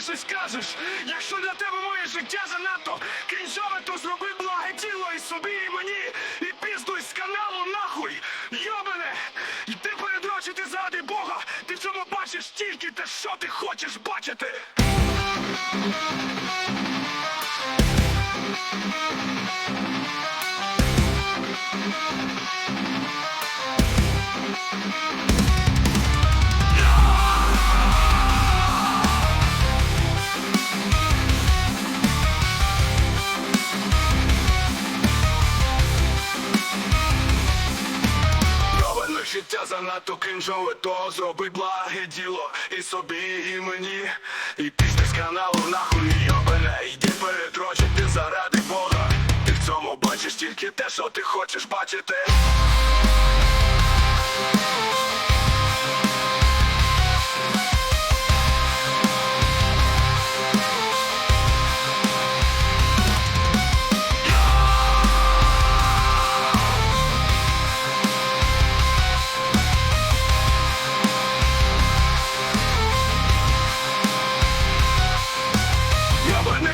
щось скажеш. Якщо для тебе моє життя занадто крінжове, то зроби благе діло і собі, і мені. І піздуй з каналу нахуй. Йобане! Йди передрочити заради Бога. Ти в цьому бачиш тільки те, що ти хочеш бачити. Життя занадто крінжове, то зроби благе діло і собі, і мені. І пісня з каналу нахуй йобане, йди передрочити заради Бога. Ти в цьому бачиш тільки те, що ти хочеш бачити.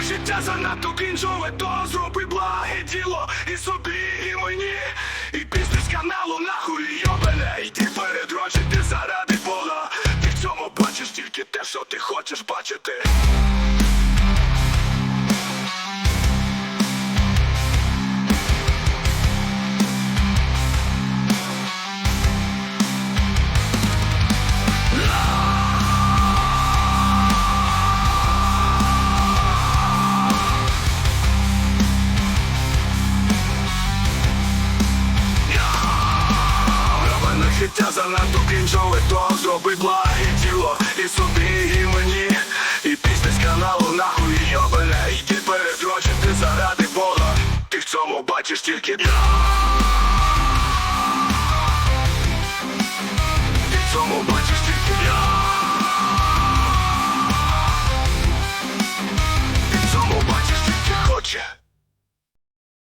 Життя занадто кінжове, то зроби благе діло і собі, і мені. І пісня з каналу нахуй йобане, йди передрочити заради Бога. Ти в цьому бачиш тільки те, що ти хочеш бачити. Та занадто крінжове то зроби благе діло. І собі, і мені, і пісня з каналу нахуй йобене Іди передрочити заради Бога. Ти в цьому бачиш тільки да Ти в цьому бачиш